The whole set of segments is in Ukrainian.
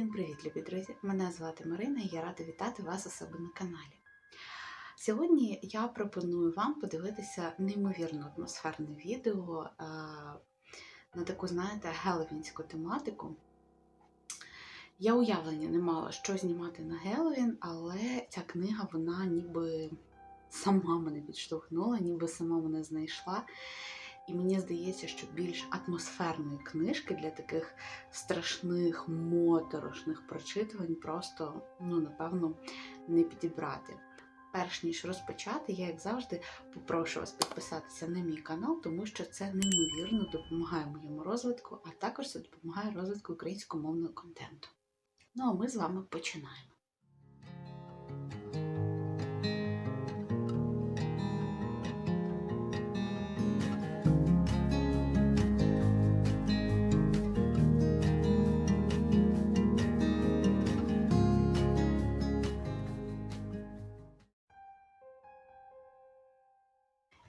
Всім привіт, любі друзі! Мене звати Марина і я рада вітати вас у себе на каналі. Сьогодні я пропоную вам подивитися неймовірно атмосферне відео а, на таку, знаєте, геловінську тематику. Я уявлення не мала, що знімати на Геловін, але ця книга, вона ніби сама мене підштовхнула, ніби сама мене знайшла. І мені здається, що більш атмосферної книжки для таких страшних, моторошних прочитувань просто, ну, напевно, не підібрати. Перш ніж розпочати, я, як завжди, попрошу вас підписатися на мій канал, тому що це неймовірно допомагає моєму розвитку, а також це допомагає розвитку українськомовного контенту. Ну а ми з вами починаємо.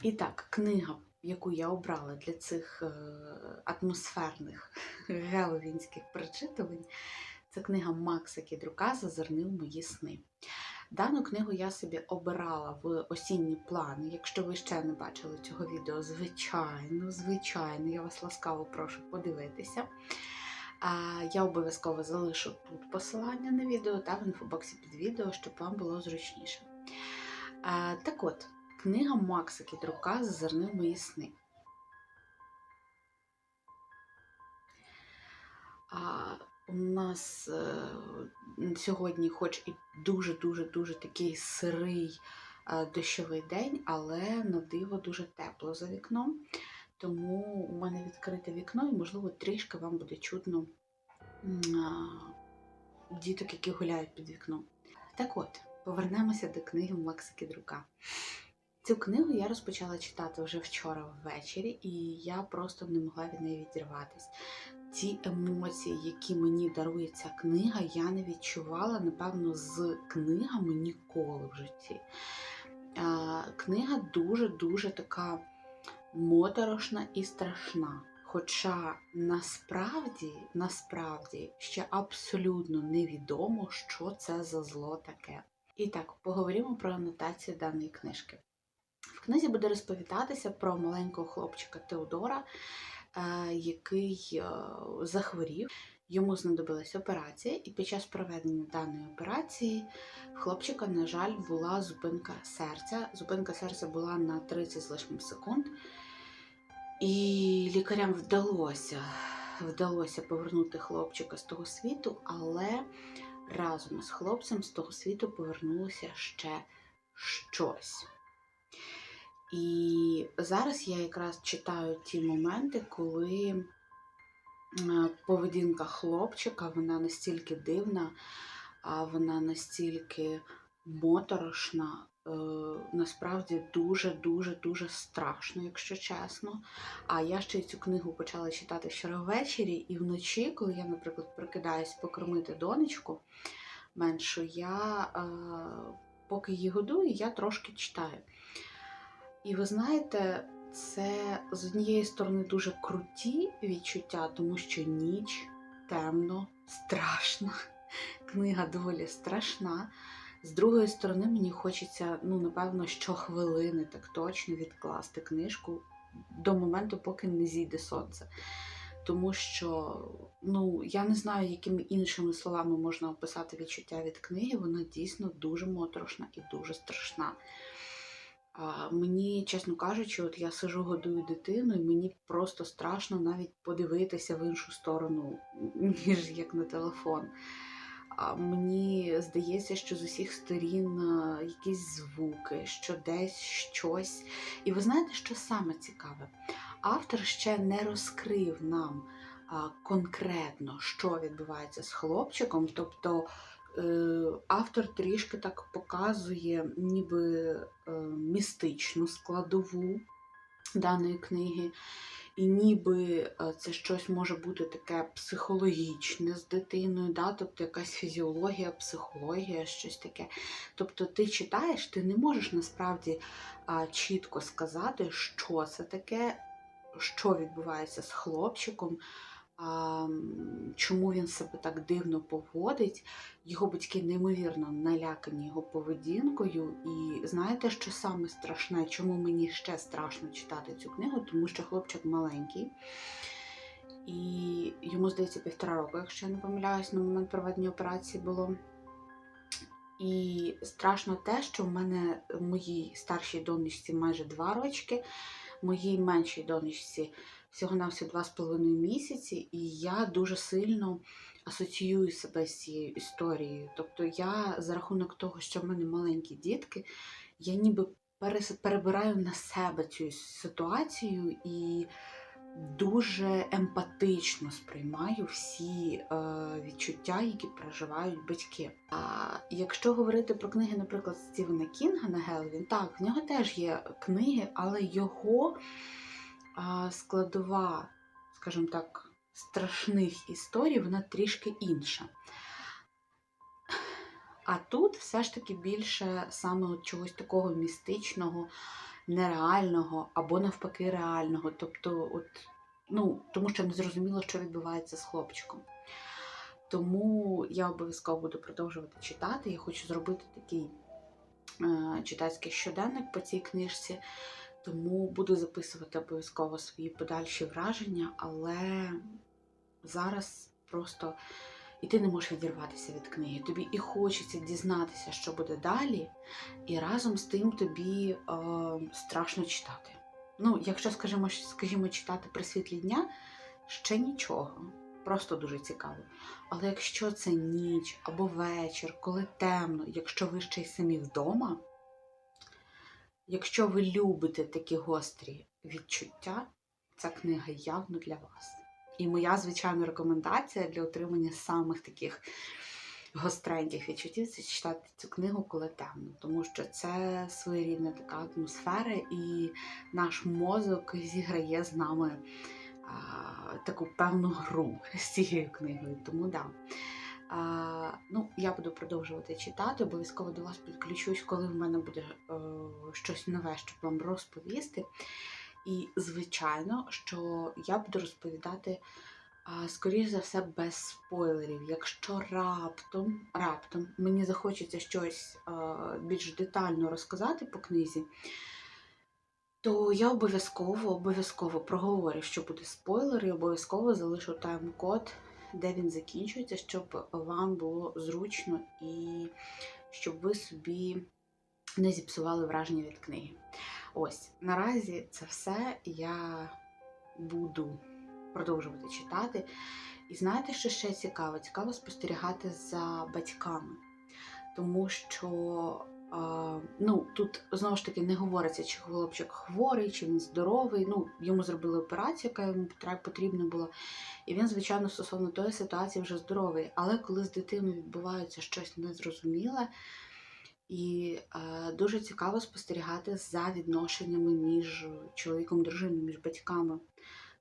І так, книга, яку я обрала для цих е, атмосферних геловінських прочитувань, це книга Макса Кідрука Зазирни в мої сни. Дану книгу я собі обирала в осінні плани. Якщо ви ще не бачили цього відео, звичайно, звичайно, я вас ласкаво прошу подивитися. Я обов'язково залишу тут посилання на відео та в інфобоксі під відео, щоб вам було зручніше. Так от, книга Макса Кідрука Зазирни в мої сни. А, у нас е, сьогодні, хоч і дуже-дуже-дуже такий сирий е, дощовий день, але на диво дуже тепло за вікном. Тому у мене відкрите вікно, і, можливо, трішки вам буде чутно діток, які гуляють під вікном. Так от, повернемося до книги Макса Кідрука. Цю книгу я розпочала читати вже вчора ввечері, і я просто не могла від неї відірватися. Ті емоції, які мені дарує ця книга, я не відчувала, напевно, з книгами ніколи в житті. Книга дуже-дуже така моторошна і страшна. Хоча насправді, насправді ще абсолютно невідомо, що це за зло таке. І так, поговоримо про анотацію даної книжки. Книзі буде розповідатися про маленького хлопчика Теодора, який е, захворів. Йому знадобилася операція, і під час проведення даної операції в хлопчика, на жаль, була зупинка серця. Зупинка серця була на 30 з лишнім секунд. І лікарям вдалося вдалося повернути хлопчика з того світу, але разом з хлопцем з того світу повернулося ще щось. І зараз я якраз читаю ті моменти, коли поведінка хлопчика, вона настільки дивна, а вона настільки моторошна, е, насправді дуже-дуже дуже страшно, якщо чесно. А я ще цю книгу почала читати вчора ввечері, і вночі, коли я, наприклад, прикидаюсь покормити донечку меншу, я е, поки її годую, я трошки читаю. І ви знаєте, це з однієї сторони дуже круті відчуття, тому що ніч темно, страшно. Книга доволі страшна. З другої сторони, мені хочеться, ну, напевно, щохвилини так точно відкласти книжку до моменту, поки не зійде сонце. Тому що, ну, я не знаю, якими іншими словами можна описати відчуття від книги. Вона дійсно дуже моторошна і дуже страшна. А, Мені, чесно кажучи, от я сижу, годую дитину, і мені просто страшно навіть подивитися в іншу сторону, ніж як на телефон. А Мені здається, що з усіх сторін якісь звуки, що десь щось. І ви знаєте, що саме цікаве? Автор ще не розкрив нам конкретно, що відбувається з хлопчиком. тобто автор трішки так показує ніби е, містичну складову даної книги, і ніби е, це щось може бути таке психологічне з дитиною, да? тобто якась фізіологія, психологія, щось таке. Тобто ти читаєш, ти не можеш насправді чітко сказати, що це таке, що відбувається з хлопчиком чому він себе так дивно поводить. Його батьки неймовірно налякані його поведінкою. І знаєте, що саме страшне, чому мені ще страшно читати цю книгу? Тому що хлопчик маленький. І йому здається півтора року, якщо я не помиляюсь, на момент проведення операції було. І страшно те, що в мене моїй старшій донечці майже два рочки, моїй меншій донечці всього-навсього два з половиною місяці, і я дуже сильно асоціюю себе з цією історією. Тобто я за рахунок того, що в мене маленькі дітки, я ніби перебираю на себе цю ситуацію і дуже емпатично сприймаю всі е, відчуття, які переживають батьки. А якщо говорити про книги, наприклад, Стівена Кінга на Геловін, так, в нього теж є книги, але його складова, скажімо так, страшних історій, вона трішки інша. А тут все ж таки більше саме от чогось такого містичного, нереального або навпаки реального. Тобто, от, ну, тому що не зрозуміло, що відбувається з хлопчиком. Тому я обов'язково буду продовжувати читати. Я хочу зробити такий е, читацький щоденник по цій книжці, тому буду записувати обов'язково свої подальші враження, але зараз просто і ти не можеш відірватися від книги. Тобі і хочеться дізнатися, що буде далі, і разом з тим тобі е, страшно читати. Ну, якщо, скажімо, скажімо, читати при світлі дня, ще нічого. Просто дуже цікаво. Але якщо це ніч або вечір, коли темно, якщо ви ще й самі вдома, якщо ви любите такі гострі відчуття, ця книга явно для вас. І моя звичайна рекомендація для отримання самих таких гостреньких відчуттів це читати цю книгу, коли темно, тому що це своєрідна така атмосфера, і наш мозок зіграє з нами а, таку певну гру з цією книгою. Тому да. Ну, я буду продовжувати читати, обов'язково до вас підключусь, коли в мене буде е, щось нове, щоб вам розповісти. І, звичайно, що я буду розповідати, скоріш за все, без спойлерів. Якщо раптом, раптом мені захочеться щось більш детально розказати по книзі, то я обов'язково обов'язково проговорю, що буде спойлер, і обов'язково залишу тайм-код, де він закінчується, щоб вам було зручно і щоб ви собі не зіпсували враження від книги. Ось, наразі це все. Я буду продовжувати читати. І знаєте, що ще цікаво? Цікаво спостерігати за батьками. Тому що ну, тут знову ж таки не говориться, чи хлопчик хворий, чи він здоровий. Ну, йому зробили операцію, яка йому потрібна була. І він, звичайно, стосовно тої ситуації вже здоровий. Але коли з дитиною відбувається щось незрозуміле, і е, дуже цікаво спостерігати за відношеннями між чоловіком дружиною, між батьками.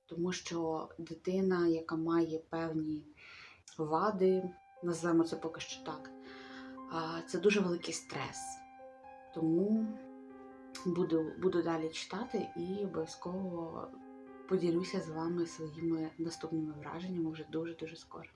Тому що дитина, яка має певні вади, називаємо це поки що так, це дуже великий стрес. Тому буду, буду далі читати і обов'язково поділюся з вами своїми наступними враженнями вже дуже-дуже скоро.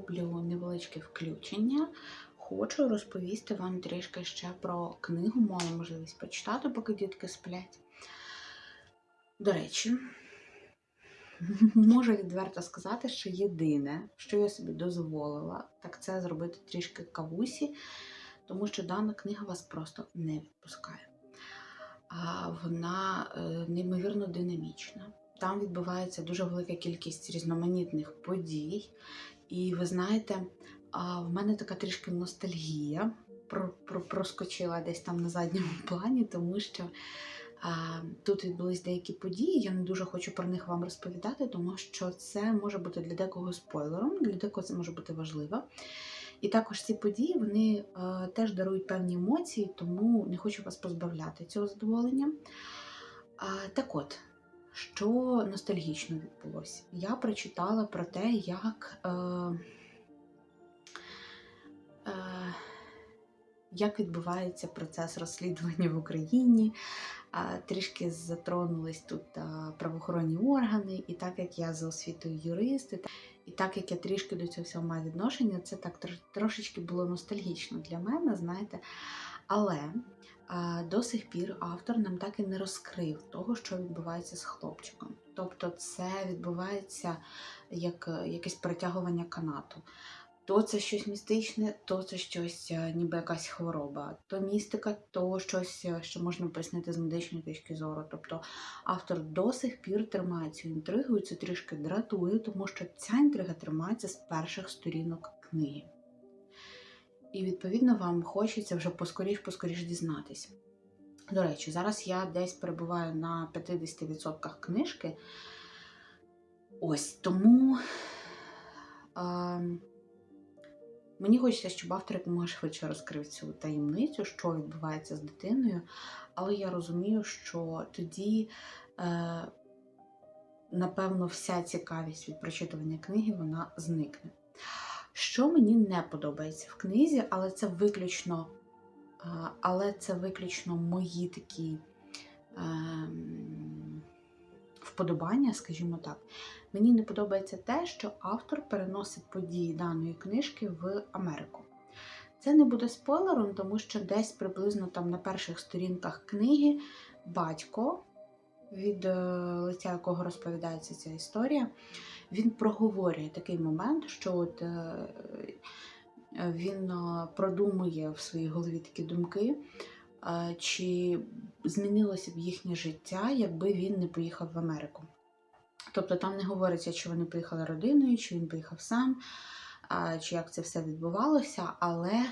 Роблю невеличке включення. хочу розповісти вам трішки ще про книгу, мала можливість почитати, поки дітки сплять. До речі, можу відверто сказати, що єдине, що я собі дозволила, так це зробити трішки кавусі, тому що дана книга вас просто не відпускає. Вона е, неймовірно динамічна. Там відбувається дуже велика кількість різноманітних подій. І ви знаєте, в мене така трішки ностальгія про, про, проскочила десь там на задньому плані, тому що тут відбулись деякі події. Я не дуже хочу про них вам розповідати, тому що це може бути для декого спойлером, для декого це може бути важливо. І також ці події вони теж дарують певні емоції, тому не хочу вас позбавляти цього задоволення. Так от, що ностальгічно відбулося? Я прочитала про те, як, е, е, як відбувається процес розслідування в Україні. Трішки затронулись тут а, правоохоронні органи, і так як я за освітою юрист, і так, як я трішки до цього всього маю відношення, це так тр- трошечки було ностальгічно для мене, знаєте. Але до сих пір автор нам так і не розкрив того, що відбувається з хлопчиком. Тобто, це відбувається як е, якесь перетягування канату. То це щось містичне, то це щось е, ніби якась хвороба, то містика, то щось, е, що можна пояснити з медичної точки зору. Тобто автор до сих пір тримає цю інтригу, і це трішки дратує, тому що ця інтрига тримається з перших сторінок книги. І відповідно вам хочеться вже поскоріш-поскоріш дізнатися. До речі, зараз я десь перебуваю на 50% книжки. Ось тому. А, Мені хочеться, щоб автор якомога швидше розкрив цю таємницю, що відбувається з дитиною, але я розумію, що тоді, е, напевно, вся цікавість від прочитування книги вона зникне. Що мені не подобається в книзі, але це виключно, е, але це виключно мої такі е, вподобання, скажімо так. Мені не подобається те, що автор переносить події даної книжки в Америку. Це не буде спойлером, тому що десь приблизно там на перших сторінках книги батько, від е, лиця якого розповідається ця історія, він проговорює такий момент, що от е, він е, продумує в своїй голові такі думки, чи змінилося б їхнє життя, якби він не поїхав в Америку. Тобто там не говориться, чи вони поїхали родиною, чи він поїхав сам, чи як це все відбувалося, але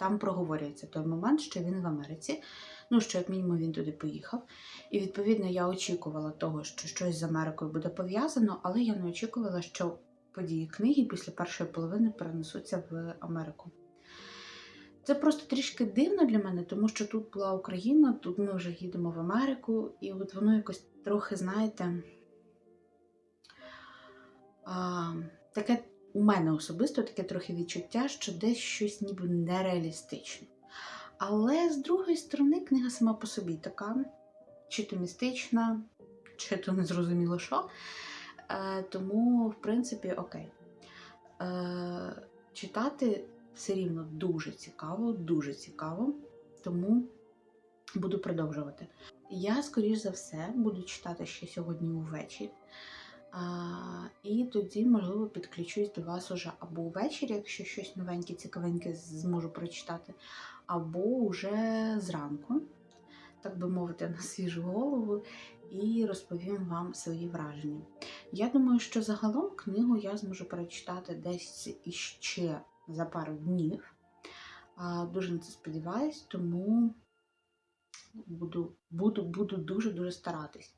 там проговорюється той момент, що він в Америці. Ну, що як мінімум він туди поїхав. І відповідно я очікувала того, що щось з Америкою буде пов'язано, але я не очікувала, що події книги після першої половини перенесуться в Америку. Це просто трішки дивно для мене, тому що тут була Україна, тут ми вже їдемо в Америку, і от воно якось трохи, знаєте, а, таке у мене особисто таке трохи відчуття, що десь щось ніби нереалістично. Але з другої сторони, книга сама по собі така, чи то містична, чи то незрозуміло що. Е, тому, в принципі, окей. Е, читати все рівно дуже цікаво, дуже цікаво, тому буду продовжувати. Я, скоріш за все, буду читати ще сьогодні увечері. І тоді, можливо, підключусь до вас уже або ввечері, якщо щось новеньке, цікавеньке зможу прочитати, або вже зранку, так би мовити, на свіжу голову, і розповім вам свої враження. Я думаю, що загалом книгу я зможу прочитати десь іще за пару днів. Дуже на це сподіваюсь, тому буду, буду, буду дуже-дуже старатись.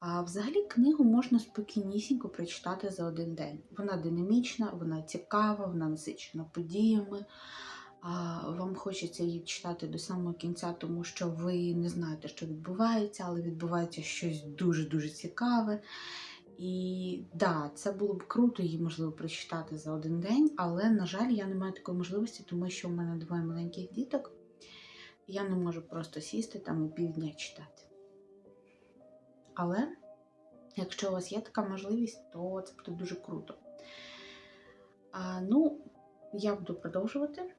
А взагалі книгу можна спокійнісінько прочитати за один день. Вона динамічна, вона цікава, вона насичена подіями. Вам хочеться її читати до самого кінця, тому що ви не знаєте, що відбувається, але відбувається щось дуже-дуже цікаве. І да, це було б круто її, можливо, прочитати за один день, але, на жаль, я не маю такої можливості, тому що в мене двоє маленьких діток. Я не можу просто сісти там і півдня читати. Але якщо у вас є така можливість, то це буде дуже круто. А, Ну, я буду продовжувати.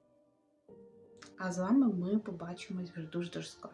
А з вами ми побачимось вже дуже дуже скоро.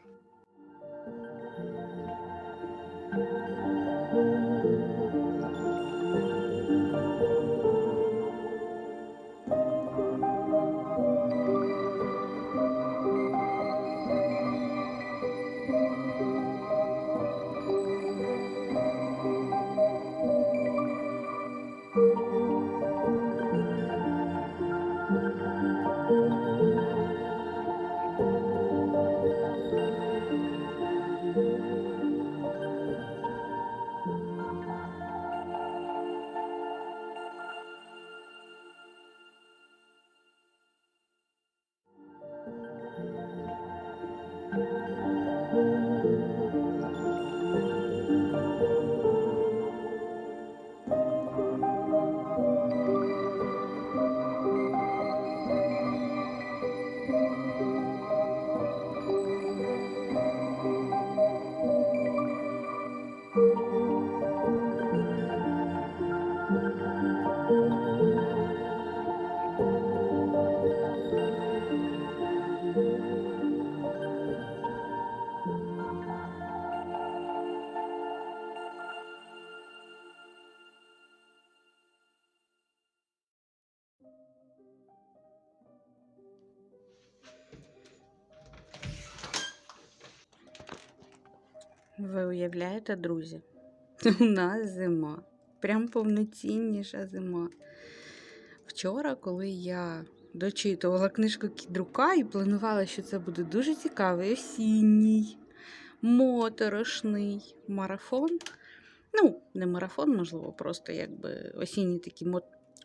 Уявляєте, друзі? У нас зима. Прям повноцінніша зима. Вчора, коли я дочитувала книжку Кідрука і планувала, що це буде дуже цікавий осінній, моторошний марафон. Ну, не марафон, можливо, просто якби осінні такі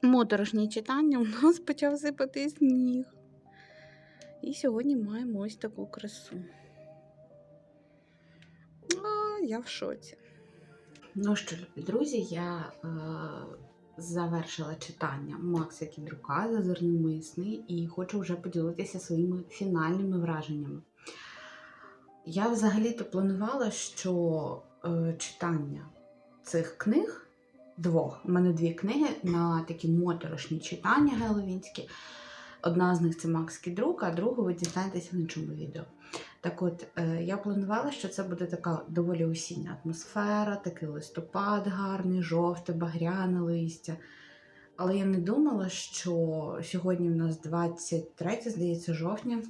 моторошні читання, у нас почав сипати сніг. І сьогодні маємо ось таку красу. Я в шоці. Ну що, любі друзі, я е, завершила читання Макса Кідрука мої сни і хочу вже поділитися своїми фінальними враженнями. Я взагалі-то планувала, що е, читання цих книг, двох, у мене дві книги на такі моторошні читання геловінські. Одна з них це Макс Кідрук, а другу ви дізнаєтеся в іншому відео. Так от, е, я планувала, що це буде така доволі осіння атмосфера, такий листопад гарний, жовте, багряне листя. Але я не думала, що сьогодні в нас 23, здається, жовтня.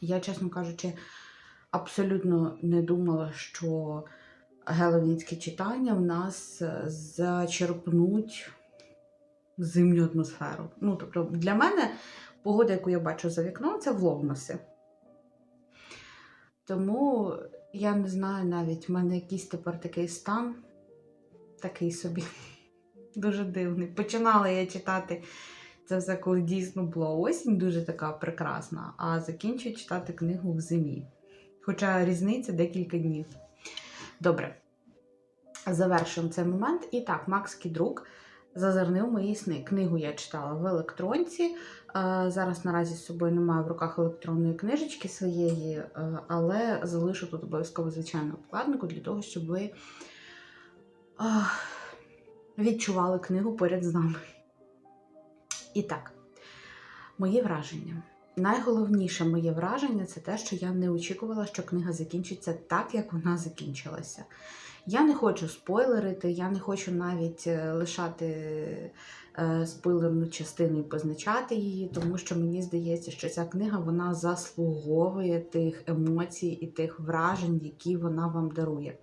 Я, чесно кажучи, абсолютно не думала, що геловінські читання в нас е, зачерпнуть зимню атмосферу. Ну, тобто, для мене погода, яку я бачу за вікном, це влогноси. Тому я не знаю навіть, в мене якийсь тепер такий стан, такий собі, дуже дивний. Починала я читати це все, коли дійсно була осінь, дуже така прекрасна, а закінчую читати книгу в зимі. Хоча різниця декілька днів. Добре, завершуємо цей момент. І так, Макс Кідрук зазирнив мої сни. Книгу я читала в електронці. Е, Зараз наразі з собою немає в руках електронної книжечки своєї, е, але залишу тут обов'язково звичайну обкладинку для того, щоб ви відчували книгу поряд з нами. І так, мої враження. Найголовніше моє враження це те, що я не очікувала, що книга закінчиться так, як вона закінчилася. Я не хочу спойлерити, я не хочу навіть е, лишати е, спойлерну частину і позначати її, тому що мені здається, що ця книга вона заслуговує тих емоцій і тих вражень, які вона вам дарує.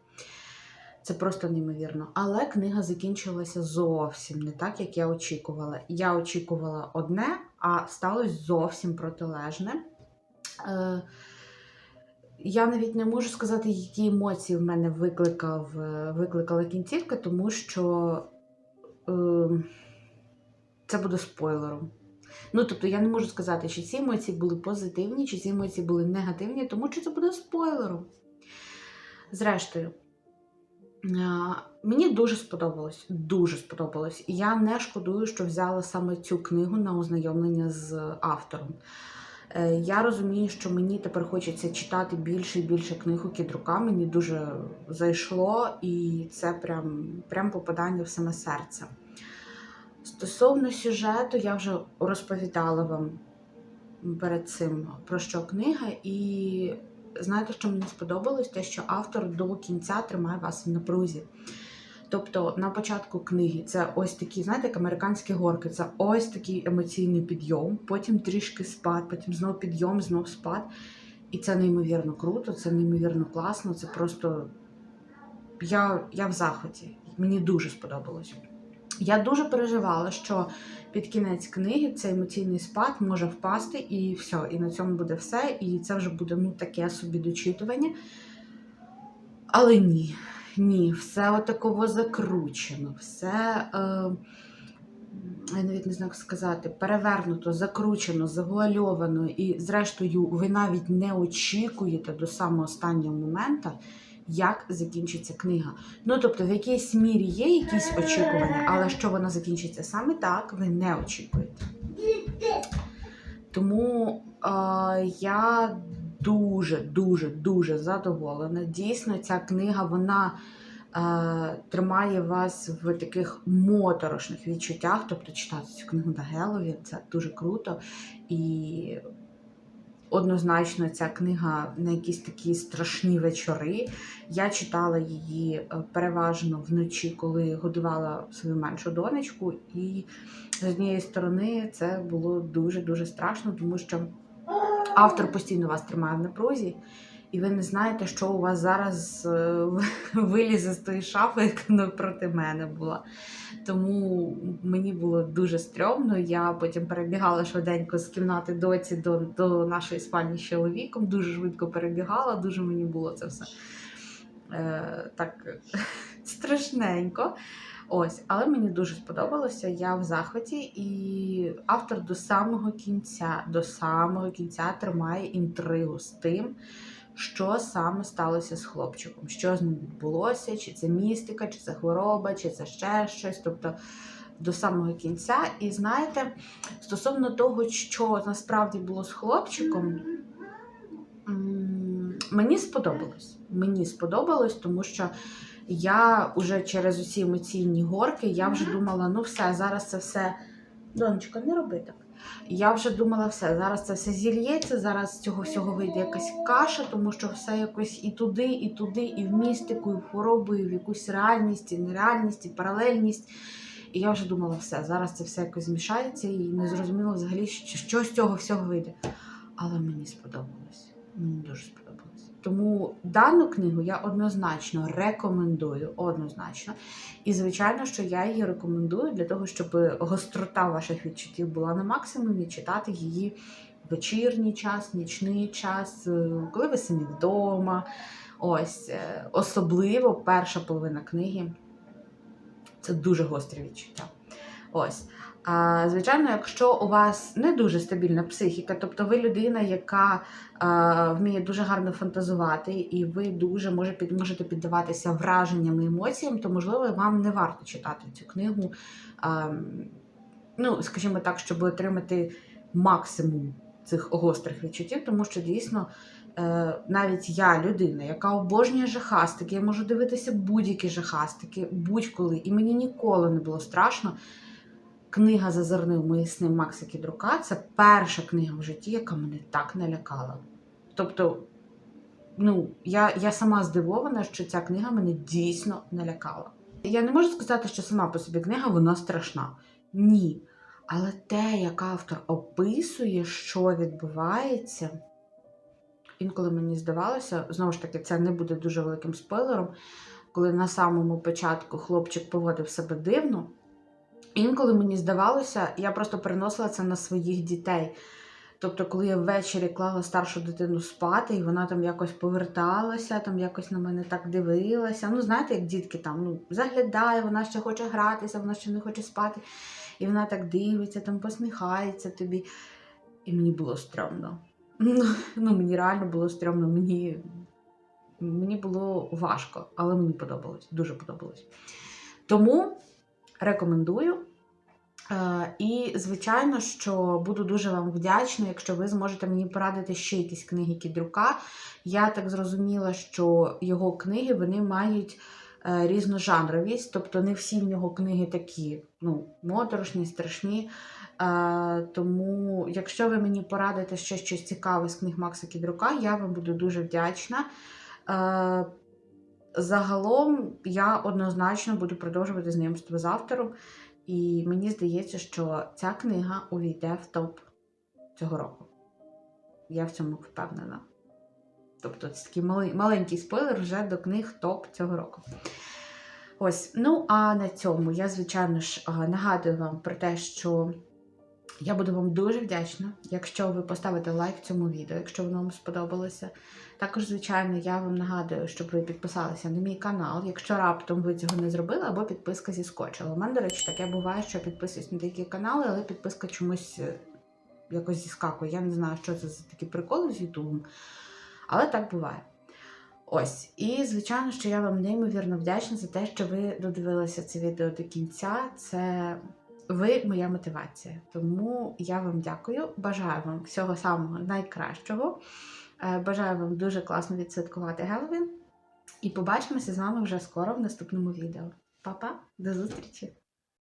Це просто неймовірно. Але книга закінчилася зовсім не так, як я очікувала. Я очікувала одне, а сталося зовсім протилежне. Е, я навіть не можу сказати, які емоції в мене викликав, викликала кінцівка, тому що е, це буде спойлером. Ну, тобто, я не можу сказати, чи ці емоції були позитивні, чи ці емоції були негативні, тому що це буде спойлером. Зрештою, мені дуже сподобалось. Дуже сподобалось. Я не шкодую, що взяла саме цю книгу на ознайомлення з автором. Е, Я розумію, що мені тепер хочеться читати більше і більше книг у кідрука. Мені дуже зайшло, і це прям, прям попадання в саме серце. Стосовно сюжету, я вже розповідала вам перед цим про що книга, і знаєте, що мені сподобалось? Те, що автор до кінця тримає вас в напрузі. Тобто на початку книги це ось такі, знаєте, як американські горки, це ось такий емоційний підйом, потім трішки спад, потім знов підйом, знов спад. І це неймовірно круто, це неймовірно класно. Це просто я, я в захваті. Мені дуже сподобалось. Я дуже переживала, що під кінець книги цей емоційний спад може впасти, і все, і на цьому буде все. І це вже буде ну, таке собі дочитування. Але ні, ні, все отаково закручено, все. Е, я навіть не знаю, як сказати, перевернуто, закручено, завуальовано, і, зрештою, ви навіть не очікуєте до самого останнього моменту, як закінчиться книга. Ну, тобто, в якійсь мірі є якісь очікування, але що вона закінчиться саме так, ви не очікуєте. Тому е, я дуже, дуже, дуже задоволена. Дійсно, ця книга, вона е, тримає вас в таких моторошних відчуттях. Тобто читати цю книгу на Гелові це дуже круто. І однозначно ця книга на якісь такі страшні вечори. Я читала її е, переважно вночі, коли годувала свою меншу донечку. І з однієї сторони це було дуже-дуже страшно, тому що автор постійно вас тримає в напрузі. І ви не знаєте, що у вас зараз е, вилізе з тої шафи, яка напроти мене була. Тому мені було дуже стрьомно. Я потім перебігала швиденько з кімнати доці до, до нашої спальні з чоловіком. Дуже швидко перебігала, дуже мені було це все е, так страшненько. Ось, але мені дуже сподобалося. Я в захваті, і автор до самого кінця, до самого кінця тримає інтригу з тим, що саме сталося з хлопчиком, що з ним відбулося, чи це містика, чи це хвороба, чи це ще щось. Тобто до самого кінця. І знаєте, стосовно того, що насправді було з хлопчиком, мені сподобалось. Мені сподобалось, тому що я вже через усі емоційні горки я вже думала, ну все, зараз це все. Донечко, не роби так. Я вже думала, все, зараз це все зільється, зараз з цього всього вийде якась каша, тому що все якось і туди, і туди, і в містику, і в хворобу, і в якусь реальність, і нереальність, і паралельність. І я вже думала, все, зараз це все якось змішається, і не зрозуміло взагалі, що, що з цього всього вийде. Але мені сподобалось. Мені дуже сподобалось. Тому дану книгу я однозначно рекомендую, однозначно. І, звичайно, що я її рекомендую для того, щоб гострота ваших відчуттів була на максимумі, читати її вечірній час, нічний час, е, коли ви самі вдома. Ось, е, особливо перша половина книги. Це дуже гострі відчуття. Ось. А, звичайно, якщо у вас не дуже стабільна психіка, тобто ви людина, яка а, вміє дуже гарно фантазувати, і ви дуже може, під, можете піддаватися враженням і емоціям, то можливо вам не варто читати цю книгу. А, ну, скажімо так, щоб отримати максимум цих гострих відчуттів, тому що дійсно. е, Навіть я, людина, яка обожнює жахастики, я можу дивитися будь-які жахастики, будь-коли, і мені ніколи не було страшно. Книга Зазирнив мої сни Макса Кідрука це перша книга в житті, яка мене так налякала. Тобто, ну, я, я сама здивована, що ця книга мене дійсно налякала. Я не можу сказати, що сама по собі книга вона страшна. Ні. Але те, як автор описує, що відбувається, інколи мені здавалося, знову ж таки, це не буде дуже великим спойлером, коли на самому початку хлопчик поводив себе дивно. Інколи мені здавалося, я просто переносила це на своїх дітей. Тобто, коли я ввечері клала старшу дитину спати, і вона там якось поверталася, там якось на мене так дивилася. Ну, знаєте, як дітки там ну, заглядає, вона ще хоче гратися, вона ще не хоче спати. І вона так дивиться, там посміхається тобі. І мені було стрьомно. Ну, ну мені реально було стрьомно, мені, мені було важко, але мені подобалось, дуже подобалось. Тому рекомендую. Е, І, звичайно, що буду дуже вам вдячна, якщо ви зможете мені порадити ще якісь книги Кідрука. Я так зрозуміла, що його книги вони мають е, різножанровість, тобто не всі в нього книги такі ну, моторошні, страшні. Е, тому, якщо ви мені порадите ще щось цікаве з книг Макса Кідрука, я вам буду дуже вдячна. Загалом я однозначно буду продовжувати знайомство з автором, і мені здається, що ця книга увійде в топ цього року. Я в цьому впевнена. Тобто, це такий малий, маленький спойлер вже до книг топ цього року. Ось, ну а на цьому я, звичайно ж, нагадую вам про те, що я буду вам дуже вдячна, якщо ви поставите лайк цьому відео, якщо воно вам сподобалося. Також, звичайно, я вам нагадую, щоб ви підписалися на мій канал, якщо раптом ви цього не зробили, або підписка зіскочила. У мене, до речі, таке буває, що я підписуюсь на деякі канали, але підписка чомусь е, якось зіскакує. Я не знаю, що це за такі приколи з Ютубом, але так буває. Ось, і звичайно, що я вам неймовірно вдячна за те, що ви додивилися це відео до кінця. Це ви моя мотивація. Тому я вам дякую. Бажаю вам всього самого найкращого. Е, Бажаю вам дуже класно відсвяткувати Геловін. І побачимося з вами вже скоро в наступному відео. Па-па, до зустрічі!